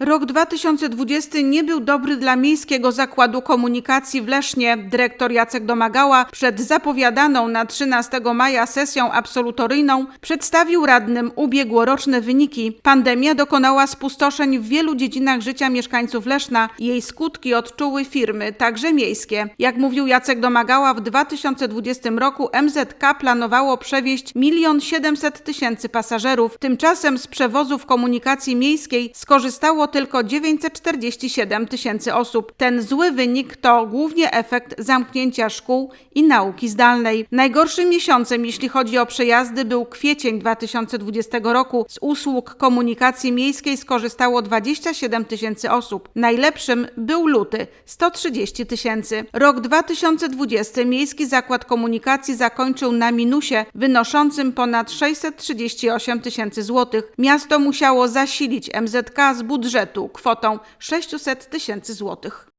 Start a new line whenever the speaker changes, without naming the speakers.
Rok 2020 nie był dobry dla Miejskiego Zakładu Komunikacji w Lesznie. Dyrektor Jacek Domagała przed zapowiadaną na 13 maja sesją absolutoryjną przedstawił radnym ubiegłoroczne wyniki. Pandemia dokonała spustoszeń w wielu dziedzinach życia mieszkańców Leszna. Jej skutki odczuły firmy, także miejskie. Jak mówił Jacek Domagała, w 2020 roku MZK planowało przewieźć 1 700 tysięcy pasażerów. Tymczasem z przewozów komunikacji miejskiej skorzystało tylko 947 tysięcy osób. Ten zły wynik to głównie efekt zamknięcia szkół i nauki zdalnej. Najgorszym miesiącem, jeśli chodzi o przejazdy, był kwiecień 2020 roku. Z usług komunikacji miejskiej skorzystało 27 tysięcy osób. Najlepszym był luty 130 tysięcy. Rok 2020 Miejski Zakład Komunikacji zakończył na minusie wynoszącym ponad 638 tysięcy złotych. Miasto musiało zasilić MZK z budżetu kwotą 600 tysięcy złotych.